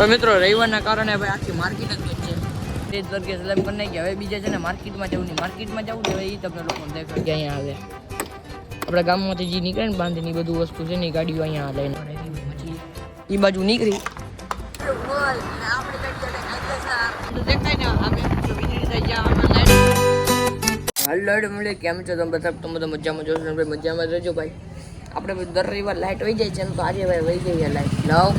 તો મિત્રો રવિવારના કારણે ભાઈ આખી માર્કેટ જ છે. તે જ વર્ગે સલામ કરી નાખી હવે બીજા છે ને માર્કેટમાં જવું નહીં. માર્કેટમાં જવું ને એ તમને લોકોને દેખાય કે અહીંયા આવે. આપણા ગામમાંથી જે નીકળે ને બાંધની બધું વસ્તુ છે ને ગાડીઓ અહીંયા લઈને. પછી એ બાજુ નીકળી. મળે કેમ છો તમે બધા? તમે બધા મજામાં જોશો ભાઈ મજામાં રહેજો ભાઈ. આપણે દર રવિવાર લાઇટ વહી જાય છે એમ તો આજે ભાઈ વહી જઈએ લાઇટ લાવ.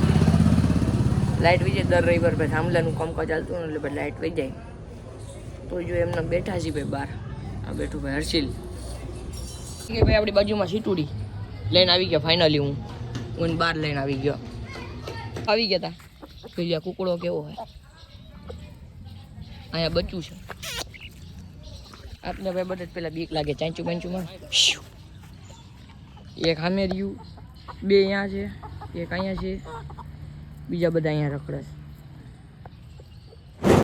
લાઇટ વહી જાય દર રવિવાર ભાઈ થાંભલાનું કામકાજ ચાલતું ને એટલે ભાઈ લાઇટ વહી જાય તો જો એમને બેઠા છે ભાઈ બહાર આ બેઠું ભાઈ હર્ષિલ. કે ભાઈ આપણી બાજુમાં સીટુડી લઈને આવી ગયા ફાઇનલી હું. હું બહાર લઈને આવી ગયો. આવી ગયા તા. જોઈ લે કુકડો કેવો હોય. અહીંયા બચ્યું છે. આપણે ભાઈ બધા પેલા બીક લાગે, ચાંચું બાંચુમાં એક સામે રહ્યું, બે અહીંયા છે, એક અહીંયા છે. બીજા બધા અહીંયા રખડે છે.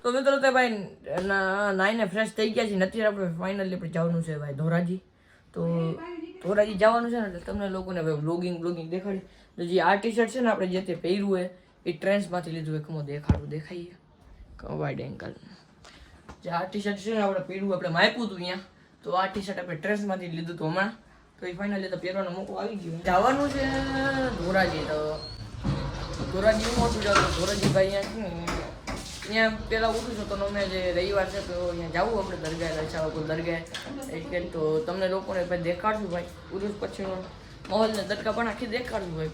તો મિત્રો તે ભાઈ નાઈને ફ્રેશ થઈ ગયા છે નથી આપણે ફાઇનલી આપણે જવાનું છે ભાઈ ધોરાજી. તો ધોરાજી જવાનું છે ને એટલે તમને લોકોને ભાઈ બ્લોગિંગ બ્લોગિંગ દેખાડી. જે આ ટી શર્ટ છે ને આપણે જે તે પહેર્યું એ ટ્રેન્સમાંથી લીધું એક કમો દેખાડું દેખાઈએ. વાઇડ એંગલ જે આ ટી શર્ટ છે ને આપણે પહેર્યું આપણે માપ્યું હતું અહીંયા. તો આ ટી શર્ટ આપણે ટ્રેન્સમાંથી લીધું હતું હમણાં. તો એ ફાઇનલી તો પહેરવાનો મોકો આવી ગયો. જવાનું છે ધોરાજી તો. ધોરાજી હતું જાઉં તો ધોરાજી ભાઈ અહીંયા અહીંયા પેલા ઉઠું છું તો અમે જે રવિવાર છે તો અહીંયા જવું આપણે દરગાહ કોઈ દરગાહ. એટલે તો તમને લોકોને ભાઈ દેખાડશું ભાઈ. ઉરુસ પછીનો માહોલ ને દરગાહ પણ આખી દેખાડશું ભાઈ.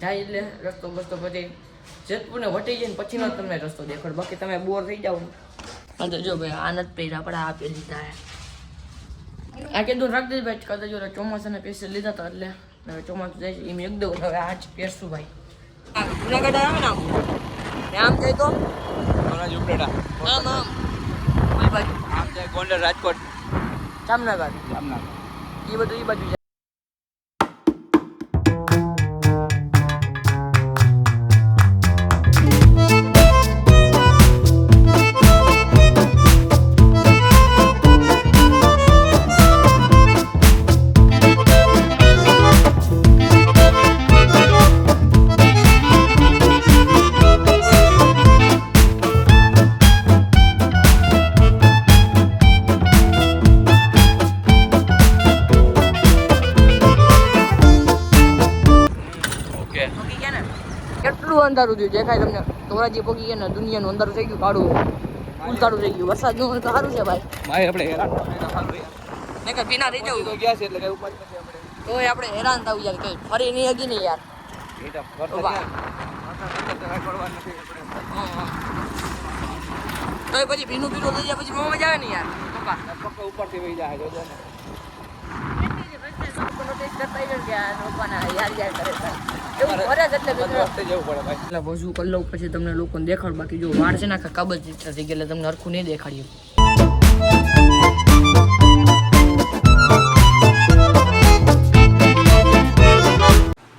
જાય એટલે રસ્તો બસ્તો પછી જેતપુરને વટી જાય ને પછીનો તમને રસ્તો દેખાડ. બાકી તમે બોર થઈ જાઓ. હા તો જો ભાઈ આ નથી પહેર્યા આપણે આ પહેરી લીધા આ કીધું રાખ દે ભાઈ. કદાચ ચોમાસાને ચોમાસાના લીધા હતા એટલે. ચોમાસું જાય છે. એમ એકદમ હવે આ જ પહેરશું ભાઈ. જુનાગઢ આવે ને આમ? આમ જાય તો? સોનાજ ઉપરેડા આમ આમ. કઈ બાજુ. આમ જાય ગોંડલ રાજકોટ. જામનગર. જામનગર. એ બધું એ બાજુ અંધારું થયું. દેખાય તમને ધોરાજી પગી ગયા ને દુનિયાનું અંધારું થઈ ગયું કાળું. ઉલતાડું થઈ ગયું. વરસાદનું તો સારું છે ભાઈ. ભાઈ આપણે હેરાન. કઈ ભીના રહી જવું તો ગયા છે એટલે કઈ ઉપાય નથી આપણે. તોય આપણે હેરાન થવું યાર કઈ. ફરી નહીં હગી નહીં યાર. એ તો તો પછી ભીનું ભીનું થઈ જાય પછી બહુ મજા આવે ને યાર. પપ્પા. પક્કો ઉપરથી વહી જાય જો ને. એવું કરે છે. એટલે એટલે વજુ કરી લઉં પછી તમને લોકોને દેખાડ બાકી જો વાળ છે નાખા કાબજ થઈ ગયા એટલે તમને હરખું નહીં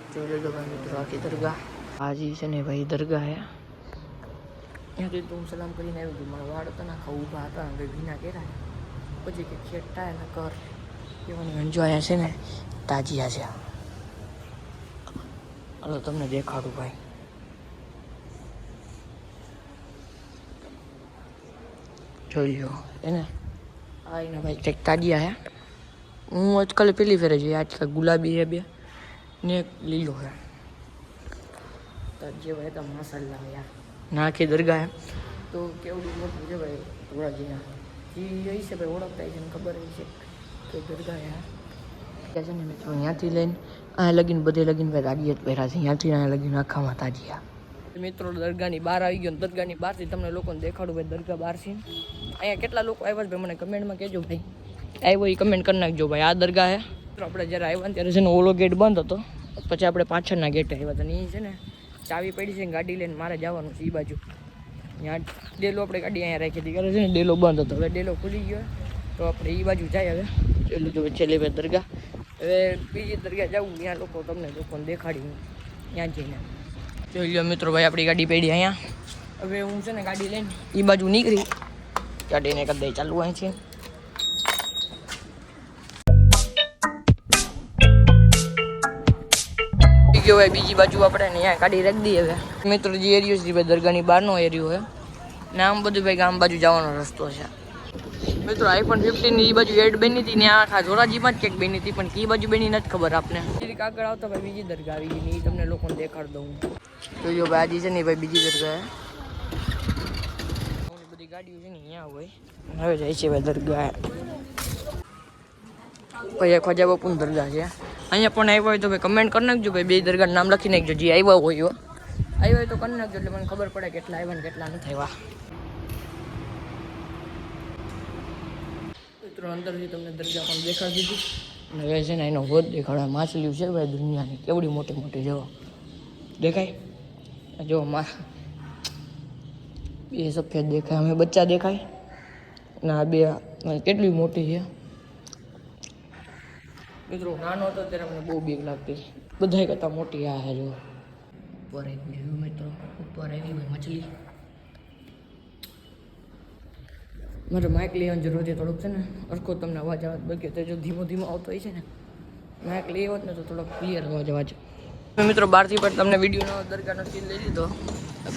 મિત્રો આખી દરગાહ. હાજી છે ને ભાઈ દરગાહ હે. ત્યાંથી તો હું સલામ કરીને આવ્યું હતું મારા વાળ હતા નાખા ઊભા હતા ભીના કર્યા પછી કે ખેટા એના કર એવાની અંજો અહીંયા છે ને તાજિયા છે. હાલો, તમને દેખાડું ભાઈ. જોઈ લો એને? આ એના ભાઈ કંઈક તાજિયા હે હું આજકાલ પેલી ફેરે જોઈએ આજકાલ ગુલાબી હે બે. ને એક લીલો હે. તાજિયા ભાઈ તો મસાલા યાર. નાખી દરગાહ હે તો કેવડી મોટું છે ભાઈ, ધોળાજીના. એ છે ભાઈ, ઓળખતા છે ખબર છે કે દરગાહ હે. છે ને મિત્રો અહીંયાથી લઈને આ લગીન બધે લગીન ભાઈ તાજીયા જ પહેર્યા છે. અહીંયાથી અહીંયા લગીન આખામાં તાજીયા મિત્રો દરગાહની બહાર આવી ગયો ને દરગાહની બહારથી તમને લોકોને દેખાડું ભાઈ દરગાહ બહારથી અહીંયા કેટલા લોકો આવ્યા છે ભાઈ? મને કમેન્ટમાં કહેજો ભાઈ. આવ્યો એ કમેન્ટ કરી નાખજો ભાઈ આ દરગાહ હે. મિત્રો આપણે જ્યારે આવ્યા ને ત્યારે છે ને ઓલો ગેટ બંધ હતો. પછી આપણે પાછળના ગેટે આવ્યા હતા ને એ છે ને ચાવી પડી છે ને ગાડી લઈને મારે જવાનું છે એ બાજુ. ત્યાં ડેલો આપણે ગાડી અહીંયા રાખી હતી. કરે છે ને ડેલો બંધ હતો. હવે ડેલો ખુલી ગયો તો આપણે એ બાજુ જાય હવે. પેલું જો છેલ્લે ભાઈ દરગાહ. હવે બીજી દરિયા જવું ત્યાં લોકો તમને લોકોને દેખાડી ત્યાં જઈને. જોઈ લો મિત્રો ભાઈ આપણી ગાડી પડી અહીંયા. હવે હું છે ને ગાડી લઈને એ બાજુ નીકળી. ગાડીને કદાચ ચાલુ અહીંથી ગયો હોય બીજી બાજુ આપણે ને અહીંયા ગાડી રાખી દઈએ હવે. મિત્રો જે એરિયો છે ભાઈ દરગાહની બહારનો એરિયો છે ને આમ બધું ભાઈ ગામ બાજુ જવાનો રસ્તો છે. મિત્રો આઈફોન ફિફ્ટીન એ બાજુ એડ બની હતી ને આખા ધોરાજીમાં જ ક્યાંક બની હતી પણ કઈ બાજુ બની નથી ખબર આપને. જીરીક આગળ આવતો ભાઈ બીજી દરગાહ આવી ગઈ ને એ તમને લોકોને દેખાડ દઉં. તો જો ભાઈ આજે છે ને ભાઈ બીજી દરગાહ બધી ગાડીઓ છે ને અહીંયા હોય. હવે જાય છે ભાઈ દરગાહ. ભાઈ ખોજા બાપુની દરગાહ છે. અહીંયા પણ આવ્યો હોય તો ભાઈ કમેન્ટ કરી નાખજો ભાઈ બે દરગાહ નામ લખી નાખજો જે આવ્યા હોય આવ્યો હોય તો કરી નાખજો એટલે મને ખબર પડે કેટલા આવ્યા ને કેટલા નથી આવ્યા. મિત્રો, અંદરથી તમને દરજા પણ દેખાડી દીધી. અને હવે છે ને એનો હોદ દેખાડે માછલીઓ છે ભાઈ દુનિયાની. કેવડી મોટી મોટી જો દેખાય? જો મા બે સફેદ દેખાય, અમે બચ્ચા દેખાય. અને આ બે કેટલી મોટી છે. મિત્રો, નાનો હતો ત્યારે મને બહુ બીક લાગતી. બધા કરતાં મોટી આ છે જો ઉપર આવી મિત્રો, ઉપર આવી મછલી. મારે માઇક લેવાની જરૂર છે થોડુંક છે ને અરખો તમને અવાજ આવે બાકી તો જો ધીમો ધીમો આવતો હોય છે ને માઇક લઈ આવત ને તો થોડોક ક્લિયર અવાજ અવાજ મિત્રો બહારથી પણ તમને વિડીયોનો દરગાહનો સીન લઈ લીધો.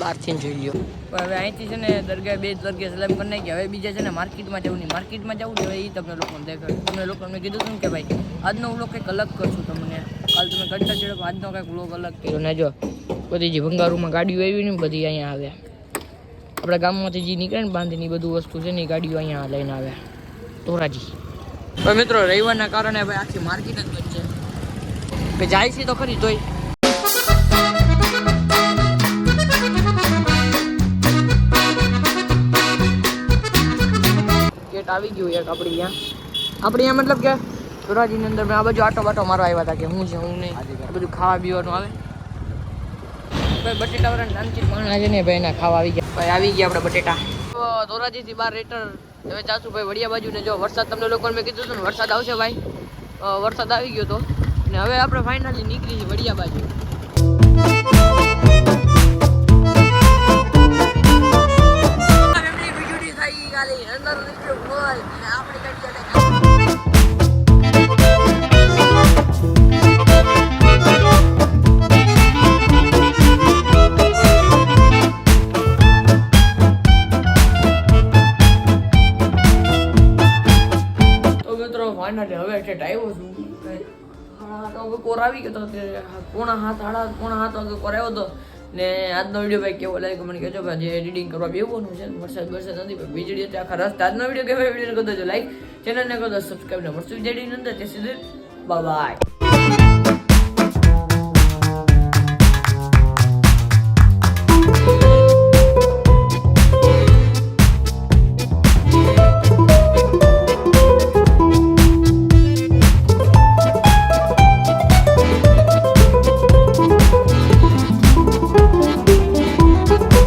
બહારથી જોઈ લ્યો. પણ હવે અહીંથી છે ને દરગાહ બે દરગાહ સલામ કરી નાખી. હવે બીજા છે ને માર્કેટમાં જવું નહીં. માર્કેટમાં જવું ને હવે એ તમને લોકોને દેખાડ. તમને લોકોને કીધું હતું કે ભાઈ આજનો વ્લોગ કંઈક અલગ કરશું તમને. કાલ તમે કંટા ચડો આજનો કંઈક વ્લોગ અલગ કર્યો. ને જો બધી જે ભંગારુમાં ગાડીઓ આવી ને બધી અહીંયા આવ્યા આપણા ગામમાંથી જે નીકળે ને બાંધની બધું વસ્તુ છે ને એ ગાડીઓ અહીંયા લઈને આવે. ધોરાજી હવે મિત્રો, રવિવારના કારણે ભાઈ આખી માર્કેટ જ બંધ છે. ભાઈ જાય છે તો ખરી તોય. આવી ગયું એક આપણી અહીંયા આપણે મતલબ કે ધોરાજીની અંદર મેં આ બાજુ આટો બાટો મારવા આવ્યા હતા કે હું છે, હું નહીં. બધું ખાવા પીવાનું આવે. ભાઈ બટેટા વાળા નાનચી માણસ છે ને ભાઈ એના ખાવા આવી ગયા. ભાઈ આવી ગયા આપણે બટેટા. તો ધોરાજીથી બાર રેટર હવે ચાચુ ભાઈ વડિયા બાજુ ને જો વરસાદ તમને લોકોને મેં કીધું હતું ને વરસાદ આવશે ભાઈ. વરસાદ આવી ગયો તો. ને હવે આપણે ફાઇનલી નીકળી છે વડિયા બાજુ. ફાઇનલી હવે એટલે આવ્યો છું. સાડા વાગે કોર આવી ગયો તો અત્યારે પોણા હાથ સાડા પોણા હાથ વાગે કોર આવ્યો હતો ને આજનો વીડિયો ભાઈ કેવો લાગ્યો? મને કહેજો ભાઈ, જે એડિટિંગ કરવા બેવાનું છે વરસાદ વરસાદ નથી ભાઈ વીજળી હતી આખા રસ્તા આજનો વીડિયો કેવો વીડિયો કરી દેજો લાઈક ચેનલને કરી સબસ્ક્રાઈબ ને વસ્તુ જેડી અંદર. તે સીધું બાય